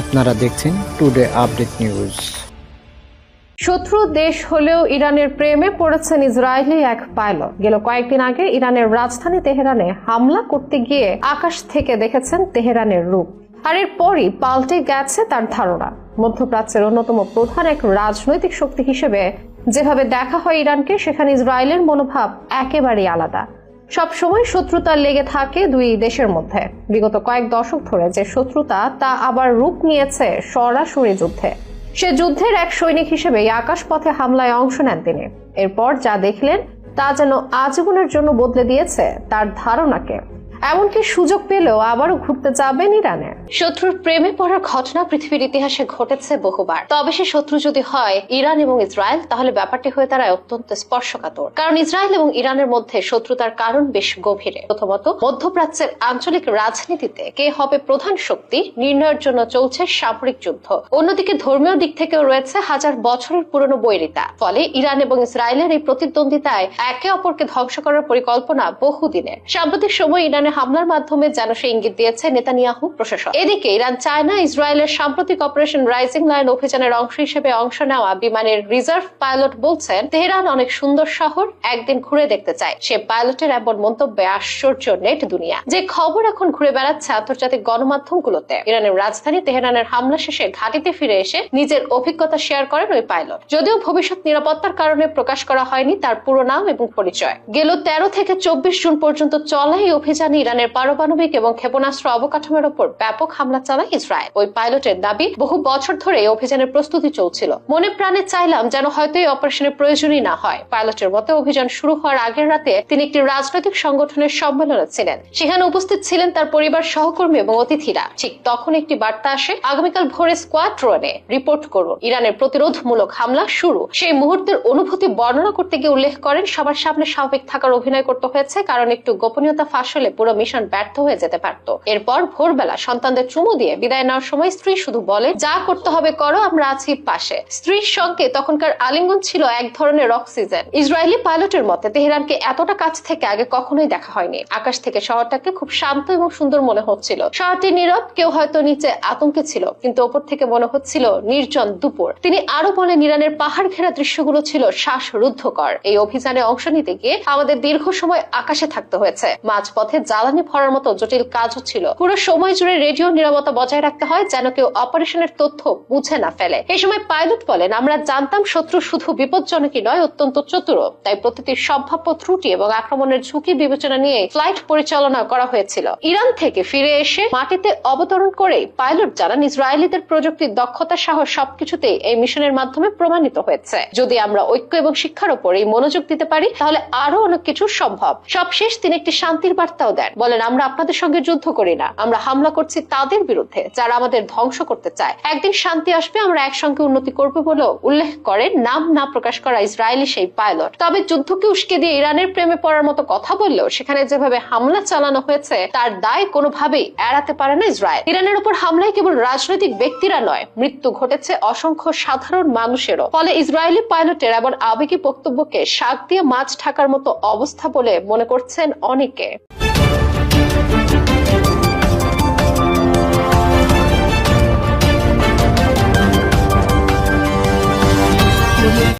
আপনারা দেখছেন today update news শত্রু দেশ হলেও ইরানের প্রেমে পড়েছেন ইসরায়েলি এক পাইলট। গেল কয়েকদিন আগে ইরানের রাজধানী তেহরানে হামলা করতে গিয়ে আকাশ থেকে দেখেছেন তেহরানের রূপ। আর এরপরই পাল্টে গেছে তার ধারণা। মধ্যপ্রাচ্যের অন্যতম প্রধান এক রাজনৈতিক শক্তি হিসেবে যেভাবে দেখা হয় ইরানকে, সেখানে ইসরায়েলের মনোভাব একেবারেই আলাদা। সব সময় শত্রুতা লেগে থাকে দুই দেশের মধ্যে। বিগত কয়েক দশক ধরে যে শত্রুতা, তা আবার রূপ নিয়েছে সরাসরি যুদ্ধে। সে যুদ্ধের এক সৈনিক হিসেবে আকাশপথে হামলায় অংশ নেন তিনি। এরপর যা দেখলেন, তা যেন আজীবনের জন্য বদলে দিয়েছে তার ধারণাকে। এমনকি সুযোগ পেলেও আবারও ঘুরতে যাবেন ইরানে। শত্রুর প্রেমে পড়ার ঘটনা পৃথিবীর ইতিহাসে ঘটেছে বহুবার। তবে সে শত্রু যদি হয় ইরান এবং ইসরায়েল, তাহলে ব্যাপারটি হয়ে দাঁড়ায় অত্যন্ত স্পর্শকাতর। কারণ ইসরায়েল এবং ইরানের মধ্যে শত্রুতার কারণ বেশ গভীরে। প্রথমত, মধ্যপ্রাচ্যের আঞ্চলিক রাজনীতিতে কে হবে প্রধান শক্তি নির্ণয়ের জন্য চলছে সামরিক যুদ্ধ। অন্যদিকে ধর্মীয় দিক থেকেও রয়েছে হাজার বছরের পুরনো বৈরিতা। ফলে ইরান এবং ইসরায়েলের এই প্রতিদ্বন্দ্বিতায় একে অপরকে ধ্বংস করার পরিকল্পনা বহুদিনের। সাম্প্রতিক সময় ইরানে হামলার মাধ্যমে যেন সে ইঙ্গিত দিয়েছে নেতানিয়াহু প্রশাসন। এদিকে ইরান চায় না ইসরায়েলের সাম্প্রতিক অপারেশন রাইজিং লাইন অভিযানের অংশ হিসেবে অংশ নেওয়া বিমানের রিজার্ভ পাইলট বলছেন, তেহরান অনেক সুন্দর শহর, একদিন ঘুরে দেখতে চায়। সে পাইলটের এমন মন্তব্যে আশ্চর্য নেট দুনিয়া। যে খবর এখন ঘুরে বেড়াচ্ছে আন্তর্জাতিক গণমাধ্যমগুলোতে। ইরানের রাজধানী তেহরানের হামলা শেষে ঘাটিতে ফিরে এসে নিজের অভিজ্ঞতা শেয়ার করেন ওই পাইলট। যদিও ভবিষ্যৎ নিরাপত্তার কারণে প্রকাশ করা হয়নি তার পুরো নাম এবং পরিচয়। গেল তেরো থেকে চব্বিশ জুন পর্যন্ত চলা এই অভিযানে ইরানের পারমাণবিক এবং ক্ষেপণাস্ত্র অবকাঠামোর উপর ব্যাপক হামলা চালায় ইসরায়েল। ওই পাইলটের দাবি, বহু বছর ধরে এই অভিযানের প্রস্তুতি চলছিল। মনে প্রাণে চাইলাম যেন হয়তো এই অপারেশনের প্রয়োজনই না হয়। পাইলটের মতে, অভিযান শুরু হওয়ার আগের রাতে তিনি একটি রাজনৈতিক সংগঠনের সম্মেলনে ছিলেন। সেখানে উপস্থিত ছিলেন তার পরিবার, সহকর্মী এবং অতিথিরা। ঠিক তখন একটি বার্তা আসে, আগামীকাল ভোরে স্কোয়াড্রনে রিপোর্ট করুন। ইরানের প্রতিরোধমূলক হামলা শুরু। সেই মুহূর্তের অনুভূতি বর্ণনা করতে গিয়ে উল্লেখ করেন, সবার সামনে স্বাভাবিক থাকার অভিনয় করতে হয়েছে, কারণ একটু গোপনীয়তা ফাঁস হলে পুরো মিশন ব্যর্থ হয়ে যেতে পারত। এরপর ভোরবেলা সন্তানদের চুমু দিয়ে বিদায় নেওয়ার সময় স্ত্রী শুধু বলে, যা করতে হবে করো, আমরা আছি পাশে। স্ত্রীর সঙ্গে তখনকার আলিঙ্গন ছিল এক ধরনের অক্সিজেন ইসরায়েলি পাইলটের মতে, তেহরানকে এতটা কাছ থেকে আগে কখনোই দেখা হয়নি। আকাশ থেকে শহরটাকে খুব শান্ত এবং সুন্দর মনে হচ্ছিল। শহরটি নীরব, কেউ হয়তো নিচে আতঙ্কে ছিল, কিন্তু ওপর থেকে মনে হচ্ছিল নির্জন দুপুর। তিনি আরও বলেন, ইরানের পাহাড় ঘেরা দৃশ্যগুলো ছিল শ্বাসরুদ্ধকর। এই অভিযানে অংশ নিতে গিয়ে আমাদের দীর্ঘ সময় আকাশে থাকতে হয়েছে। মাঝপথে জ্বালানি ভরার মতো জটিল কাজও ছিল। পুরো সময় জুড়ে রেডিও নিরাপত্তা বজায় রাখতে হয় যেন কেউ অপারেশনের তথ্য বুঝে না ফেলে। এই সময় পাইলট বলেন, আমরা জানতাম শত্রু শুধু বিপজ্জনকই নয়, অত্যন্ত চতুর। তাই প্রতিটি সম্ভাব্য ত্রুটি এবং আক্রমণের ঝুঁকি বিবেচনা নিয়ে ফ্লাইট পরিচালনা করা হয়েছিল। ইরান থেকে ফিরে এসে মাটিতে অবতরণ করে পাইলট জানান, ইসরায়েলিদের প্রযুক্তির দক্ষতা সহ সবকিছুতেই এই মিশনের মাধ্যমে প্রমাণিত হয়েছে। যদি আমরা ঐক্য এবং শিক্ষার উপর এই মনোযোগ দিতে পারি, তাহলে আরও অনেক কিছু সম্ভব। সবশেষ তিনি একটি শান্তির বার্তাও দেন। বলেন, আমরা আপনাদের সঙ্গে যুদ্ধ করি না। আমরা হামলা করছি তাদের বিরুদ্ধে, যারা আমাদের ধ্বংস করতে চায়। একদিন শান্তি আসবে, আমরা একসঙ্গে উন্নতি করব বলেও উল্লেখ করেন, নাম না প্রকাশ করা ইসরায়েলি সেই পাইলট। তবে যুদ্ধকে উস্কে দিয়ে ইরানের প্রেমে পড়ার মতো কথা বললেও সেখানে যেভাবে হামলা চালানো হয়েছে, তার দায় কোনোভাবেই এড়াতে পারে না ইসরায়েল। ইরানের উপর হামলায় কেবল রাজনৈতিক ব্যক্তিরা নয়, মৃত্যু ঘটেছে অসংখ্য সাধারণ মানুষেরও। ফলে ইসরায়েলি পাইলটের এমন আবেগী বক্তব্যকে শাক দিয়ে মাছ ঢাকার মতো অবস্থা বলে মনে করছেন অনেকে।